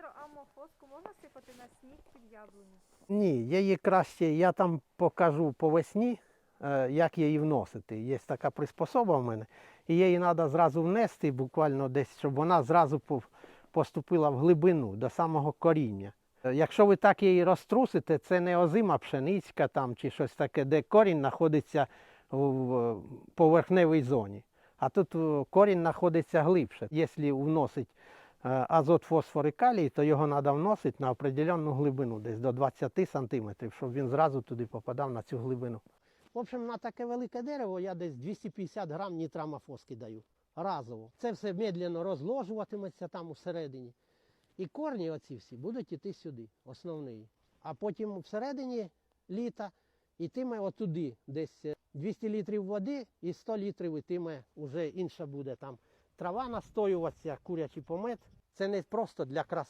Електроамофоску можна сипати на сніг під яблуню? Ні, її краще, я там покажу по весні, е, як її вносити. Є така приспособа в мене, і її треба зразу внести, буквально десь, щоб вона зразу поступила в глибину до самого коріння. Е, Якщо ви так її розтрусите, це не озима пшеницька там чи щось таке, де корінь знаходиться в поверхневій зоні. А тут корінь знаходиться глибше. Якщо вносить азот, фосфор і калій, то його треба вносити на определенну глибину, десь до 20 сантиметрів, щоб він зразу туди попадав на цю глибину. В общем, на таке велике дерево я десь 250 грам нітрамофоски даю разово. Це все медленно розложуватиметься там усередині. І корні оці всі будуть іти сюди, основний. А потім всередині літа йтиме отуди, десь е, 200 літрів води і 100 літрів ітиме вже інша буде там трава настоюватися, курячий помет. Це не просто для краси.